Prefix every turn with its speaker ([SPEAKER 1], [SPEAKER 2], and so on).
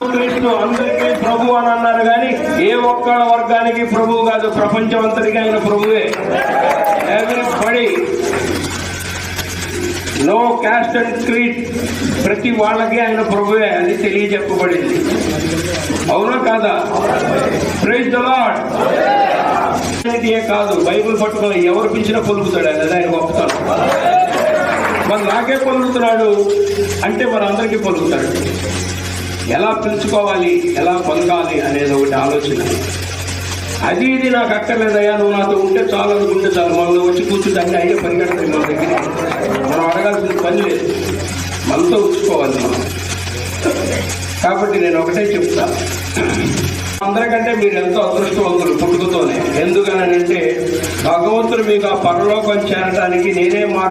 [SPEAKER 1] అందరికీ ప్రభు అని అన్నారు కానీ ఏ ఒక్క వర్గానికి ప్రభు కాదు ప్రపంచం అంతటికి ఆయన ప్రభువే. Everybody no caste and creed ప్రతి వాళ్ళకి ఆయన ప్రభువే అని తెలియజెప్పబడింది. అవునా కాదా? ప్రైజ్ ద లాడ్ ఏ కాదు బైబిల్ పట్టుకొని ఎవరు పిలిచినా పొలుగుతాడు అది ఆయన గొప్పతనం. మరి నాకే పొలుగుతున్నాడు అంటే మరి అందరికీ పొలుగుతాడు ఎలా పిలుచుకోవాలి ఎలా పొందాలి అనేది ఒకటి ఆలోచన. అది ఇది నాకు అక్కర్లేదయ్యా నువ్వు నాతో ఉంటే చాలు అనుకుంటే చాలు. మనలో వచ్చి కూర్చుంటే అన్ని పని కడతాయి మన దగ్గర. మనం అడగాల్సిన పని లేదు. మనతో ఉంచుకోవాలి మనం. కాబట్టి నేను ఒకటే చెప్తా. అందరికంటే మీరు ఎంతో అదృష్టవంతులు పుట్టుకతోనే. ఎందుకనంటే భగవంతుడు మీకు ఆ పరలోకం చేరడానికి నేనే మా